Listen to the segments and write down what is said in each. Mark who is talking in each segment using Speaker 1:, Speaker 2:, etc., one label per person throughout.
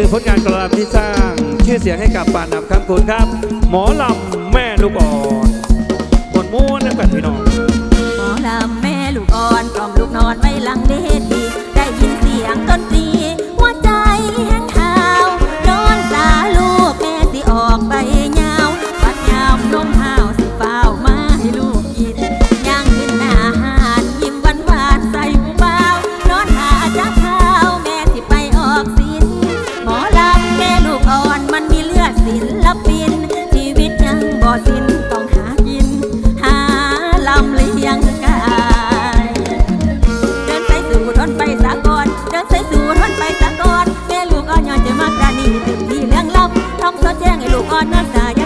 Speaker 1: คือผลงานกระลำที่สร้างชื่อเสียงให้กับปานนำคำคุณครับ หมอลำแม่ลูกอ่อนมวนม้วนนะครับพี่น้อง
Speaker 2: หมอลำแม่ลูกอ่อนกล่อมลูกนอนไม่หลังเล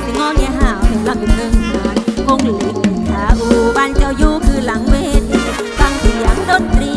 Speaker 2: สิงอเงียห่าวให้รักอยู่เทิงนานคงเหล็กขาอูบ้านเจ้าอยู่คือหลังเวทีฟังเสียงดนตรี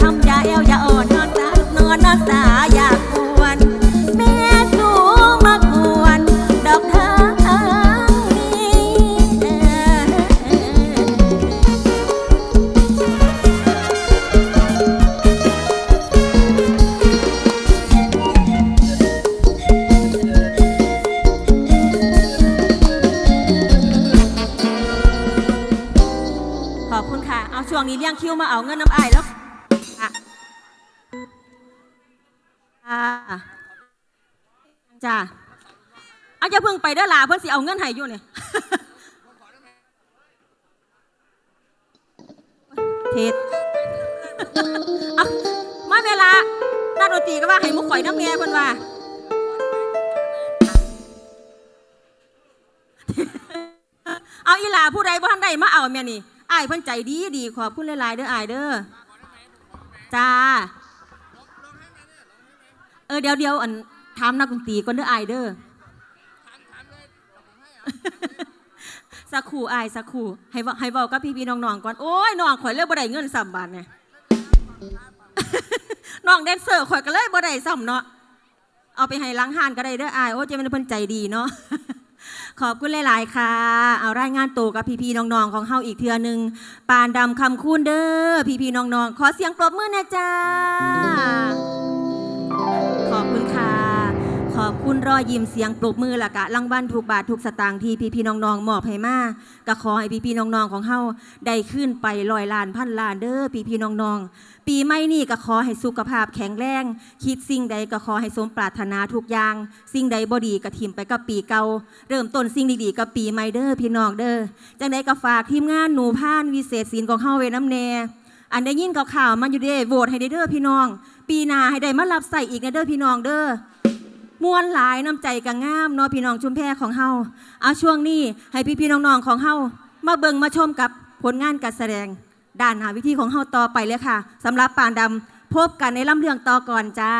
Speaker 2: คำยาแอวยาอ่อนนอนตานอนนอนตาอยากกวนแม่สูงมากวนดอกทางนี้ขอบคุณค่ะ เอาช่วงนี้เลี้ยงคิวมาเอาเงินน้ำอายแล้ว จ้าเอาจะเพิ่งไปเด้อลาเพิ่นสิเอาเงินให้อยู่เนี่ยเทศมาเวลานักดนตรีก็ว่าให้มุกข่อยน้ำแม่เพิ่นว่าเอาอีหลาผู้ใดบ่ทันใดมาเอาแม่นี่อายเพิ่นใจดีดีขอบคุณหลายๆเด้ออายเด้อจ้า ออเดี๋ยวเดี๋ยวอันถามนักดนตรีก่อนเด้ออายเด้อสักครู่อายสักครู่ให้เว้าให้เว้ากับพี่ๆน้องๆก่อนโอ้ยน้องข่อยเลยบ่ได้เงินซ้ำบาทเนี่ยน้องแดนเซอร์ข่อยก็เลยบ่ได้ซ้ำเนาะเอาไปให้ล้างหานก็ได้เด้ออายโอ้เจะเป็นเพิ่นใจดีเนาะขอบคุณหลาย ๆ ค่ะ เอารายงานตัวกับพี่ๆน้อง ๆ ของเฮาอีกเทือหนึ่งปานดำคำคูณเด้อพี่ๆน้อง ๆ ขอเสียงปรบมือหนะจ้าขอบ คุณค่ะ ขอบคุณรอยยิ้มเสียงปรบมือละกะรางวัลทุกบาททุกสตางค์ที่พี่ๆน้องๆมอบให้มาก็ขอให้พี่ๆน้องๆของเฮาได้ขึ้นไปลอยล้านพันล้านเด้อพี่ๆน้องๆปีใหม่นี้ก็ขอให้สุขภาพแข็งแรง คิดสิ่งใดก็ขอให้สมปรารถนาทุกอย่าง สิ่งใดบ่ดีก็ทิมไปกับปีเก่าเริ่มต้นสิ่งดีๆกับปีใหม่เด้อพี่น้องเด้อจังใดก็ฝากทีมงานหนูพานวิเศษศิลป์ของเฮาไว้น้ำแน่ อันได้ยินข่าวๆมันอยู่เด้โหวตให้ได้เด้อพี่น้อง ปีหน้าให้ได้มารับใส่อีกนะเด้อพี่น้องเด้อมวนหลายน้ำใจกังามเนาะพี่น้องชุมแพรของเฮาเอาช่วงนี้ให้พี่พี่ๆน้องๆของเฮามาเบิ่งมาชมกับผลงานการแสดงด้านหาวิธีของเฮาต่อไปเลยค่ะสำหรับปานดำพบกันในลำเรื่องต่อก่อนจ้า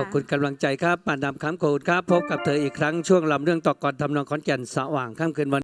Speaker 1: ขอบคุณกำลังใจครับปานดำคำโขดครับ พบกับเธออีกครั้งช่วงลำเรื่องต่อก่อนทำนองขอนแก่นสว่างค่ำคืนวัน